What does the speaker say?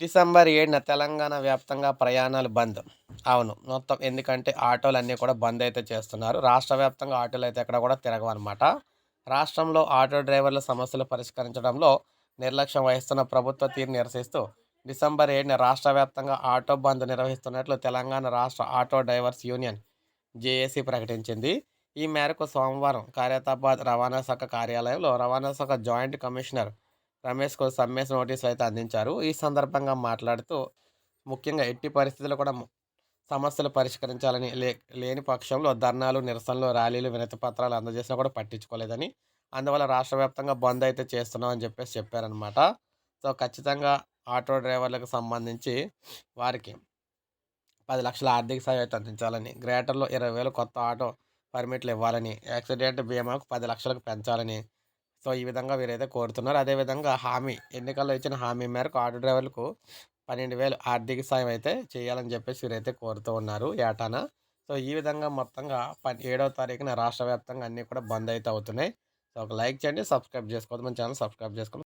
December ఏడున తెలంగాణ వ్యాప్తంగా ప్రయాణాలు బంద్. అవును మొత్తం ఎందుకంటే ఆటోలు అన్నీ కూడా బంద్ అయితే చేస్తున్నారు. రాష్ట్ర వ్యాప్తంగా ఆటోలు అయితే ఎక్కడ కూడా తిరగవన్నమాట. రాష్ట్రంలో ఆటో డ్రైవర్ల సమస్యలు పరిష్కరించడంలో నిర్లక్ష్యం వహిస్తున్న ప్రభుత్వ తీరు నిరసిస్తూ డిసెంబర్ ఏడున రాష్ట్ర వ్యాప్తంగా ఆటో బంద్ నిర్వహిస్తున్నట్లు తెలంగాణ రాష్ట్ర ఆటో డ్రైవర్స్ యూనియన్ జేఏసీ ప్రకటించింది. ఈ మేరకు సోమవారం ఖైరతాబాద్ రవాణా శాఖ కార్యాలయంలో రవాణా శాఖ జాయింట్ కమిషనర్ రమేష్కు సమ్మెస్ నోటీసులు అయితే అందించారు. ఈ సందర్భంగా మాట్లాడుతూ ముఖ్యంగా ఎట్టి పరిస్థితుల్లో కూడా సమస్యలు పరిష్కరించాలని లే లేని పక్షంలో ధర్నాలు నిరసనలు ర్యాలీలు వినతి పత్రాలు అందజేసినా కూడా పట్టించుకోలేదని అందువల్ల రాష్ట్ర వ్యాప్తంగా బంద్ అయితే చేస్తున్నాం అని చెప్పేసి చెప్పారనమాట సో ఖచ్చితంగా ఆటో డ్రైవర్లకు సంబంధించి వారికి పది లక్షల ఆర్థిక సాయం అయితే అందించాలని గ్రేటర్లో ఇరవై వేలు కొత్త ఆటో పర్మిట్లు ఇవ్వాలని యాక్సిడెంట్ బీమాకు పది లక్షలకు పెంచాలని సో ఈ విధంగా వీరైతే కోరుతున్నారు. అదేవిధంగా హామీ ఎన్నికల్లో ఇచ్చిన హామీ మేరకు ఆటో డ్రైవర్లకు పన్నెండు వేలు ఆర్థిక సాయం అయితే చేయాలని చెప్పేసి వీరైతే కోరుతూ ఉన్నారు ఏటాన. సో ఈ విధంగా మొత్తంగా పన్ ఏడవ తారీఖున రాష్ట్ర వ్యాప్తంగా అన్నీ కూడా బంద్ అయితే అవుతున్నాయి. సో ఒక లైక్ చేయండి సబ్స్క్రైబ్ చేసుకోవద్దు. మన ఛానల్ సబ్స్క్రైబ్ చేసుకోండి